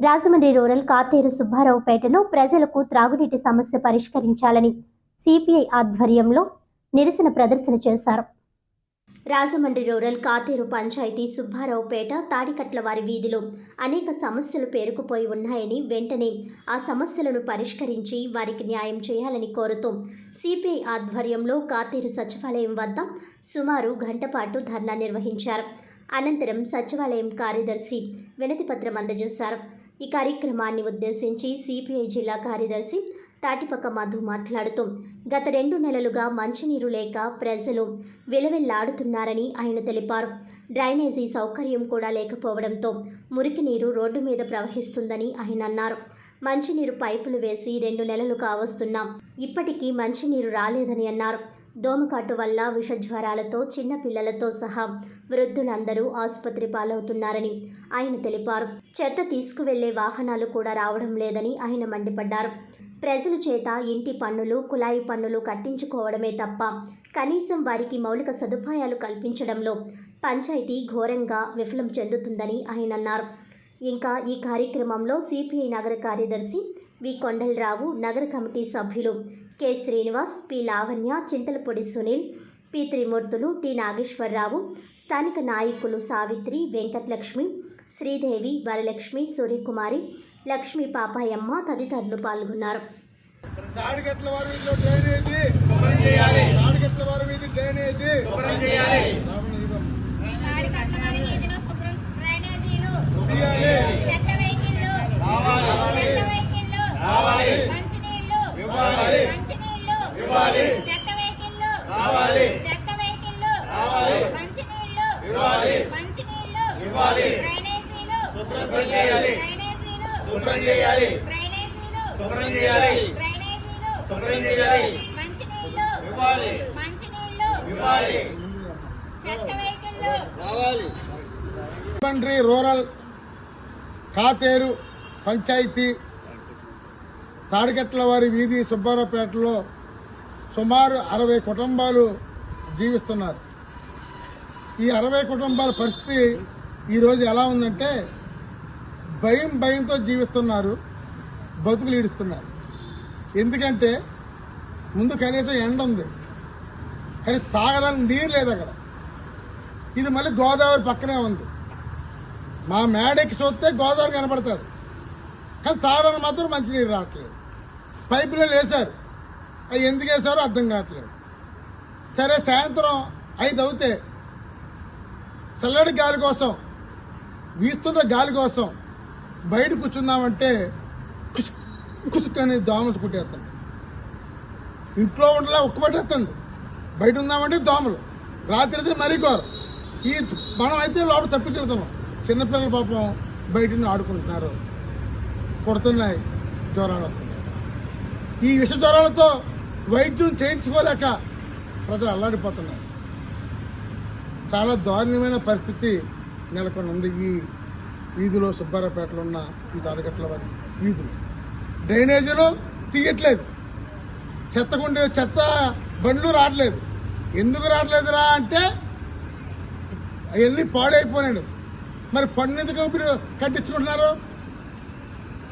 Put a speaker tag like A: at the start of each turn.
A: Rajahmundry rural Katheru సుబ్బారావుపేటలో ప్రజలకు త్రాగునీటి సమస్య పరిష్కరించాలని సిపిఐ ఆధ్వర్యంలో నిరసన ప్రదర్శన చేశారు. రాజమండ్రి రూరల్ కాతేరు పంచాయతీ సుబ్బారావుపేట తాడికట్ల వారి వీధిలో అనేక సమస్యలు పేరుకుపోయి ఉన్నాయని వెంటనే ఆ సమస్యలను పరిష్కరించి వారికి న్యాయం చేయాలని కోరుతూ సిపిఐ ఆధ్వర్యంలో కాతేరు సచివాలయం వద్ద సుమారు గంటపాటు ధర్నా నిర్వహించారు. అనంతరం సచివాలయం కార్యదర్శి వినతిపత్రం అందజేశారు. ఈ కార్యక్రమాన్ని ఉద్దేశించి సిపిఐ జిల్లా కార్యదర్శి తాటిపక్క మధు మాట్లాడుతూ గత రెండు నెలలుగా మంచినీరు లేక ప్రజలు విలవిల్లాడుతున్నారని ఆయన తెలిపారు. డ్రైనేజీ సౌకర్యం కూడా లేకపోవడంతో మురికి నీరు రోడ్డు మీద ప్రవహిస్తుందని ఆయన అన్నారు. మంచినీరు పైపులు వేసి రెండు నెలలు కావస్తున్నాం ఇప్పటికీ మంచినీరు రాలేదని అన్నారు. దోమకాటు వల్ల విషజ్వరాలతో చిన్న పిల్లలతో సహా వృద్ధులందరూ ఆసుపత్రి పాలవుతున్నారని ఆయన తెలిపారు. చెత్త తీసుకువెళ్ళే వాహనాలు కూడా రావడం లేదని ఆయన మండిపడ్డారు. ప్రజల చేత ఇంటి పన్నులు కుళాయి పన్నులు కట్టించుకోవడమే తప్ప కనీసం వారికి మౌలిక సదుపాయాలు కల్పించడంలో పంచాయతీ ఘోరంగా విఫలం చెందుతుందని ఆయన అన్నారు. ఇంకా ఈ కార్యక్రమంలో సిపిఐ నగర కార్యదర్శి వి. కొండలరావు నగర కమిటీ సభ్యులు K. Srinivas P. Lavanya Chinthalapodi Sunil P. Trimurthulu T. Nageswararao స్థానిక నాయకులు సావిత్రి వెంకటలక్ష్మి శ్రీదేవి వరలక్ష్మి సూర్యకుమారి లక్ష్మీ పాపాయమ్మ తదితరులు పాల్గొన్నారు.
B: తాడిగట్ల వారి వీధిలో డ్రైనేజీ. తాడిగట్ల వారి వీధి డ్రైనేజీ
C: తాడి కట్టమని వీధిలో శుభ్రం డ్రైనేజీలు
B: తీయాలి.
C: చెత్త వెహికల్లు చెత్త వెహికల్లు మంచినీళ్ళు మంచినీళ్ళు చెత్త వెహికల్లు చెత్త వెహికల్లు మంచినీళ్ళు మంచినీళ్ళు డ్రైనేజీలు. డ్రైనేజీలు. డ్రైనేజీలు. డ్రైనేజీలు. మంచినీళ్ళు మంచినీళ్ళు చెత్త వెహికల్లు.
B: రాజమండ్రి రూరల్ కాతేరు పంచాయతీ తాడిగట్ల వారి వీధి సుబ్బారావుపేటలో సుమారు అరవై కుటుంబాలు జీవిస్తున్నారు. ఈ అరవై కుటుంబాల పరిస్థితి ఈరోజు ఎలా ఉందంటే భయం భయంతో జీవిస్తున్నారు బతుకులు ఈడుస్తున్నారు. ఎందుకంటే ముందు కనీసం ఎండ ఉంది కానీ తాగడానికి నీరు లేదు అక్కడ. ఇది మళ్ళీ గోదావరి పక్కనే ఉంది. మా మేడకి చూస్తే గోదావరి కనపడుతుంది కానీ తాగడానికి మాత్రం మంచినీరు రావట్లేదు. పైపులో వేశారు అవి ఎందుకు వేశారో అర్థం కావట్లేదు. సరే సాయంత్రం ఐదు అవుతే చల్లడి గాలి కోసం వీస్తున్న గాలి కోసం బయట కూర్చుందామంటే కుసుక్ కుసుక్ అని దోమలు కుట్టేస్తుంది ఇంట్లో ఉండలా ఉక్కబట్టేస్తుంది బయట ఉందామంటే దోమలు. రాత్రి అయితే మరీ కోరు ఈ మనం అయితే లోపల తప్పించుతున్నాం చిన్నపిల్లల పాపం బయట ఆడుకుంటున్నారు. కొడుతున్నాయి జ్వరాలు ఈ విష జ్వరాలతో వైద్యం చేయించుకోలేక ప్రజలు అల్లాడిపోతున్నారు. చాలా దారుణమైన పరిస్థితి నెలకొని ఉంది. ఈ వీధిలో సుబ్బారావుపేటలో ఉన్న ఈ తారగట్ల వారి వీధులు. డ్రైనేజీలో తీయట్లేదు. చెత్తకుండే చెత్త బండ్లు రావట్లేదు. ఎందుకు రావట్లేదురా అంటే అవన్నీ పాడైపోయినాడు. మరి పన్ను ఎందుకు మీరు కట్టించుకుంటున్నారు?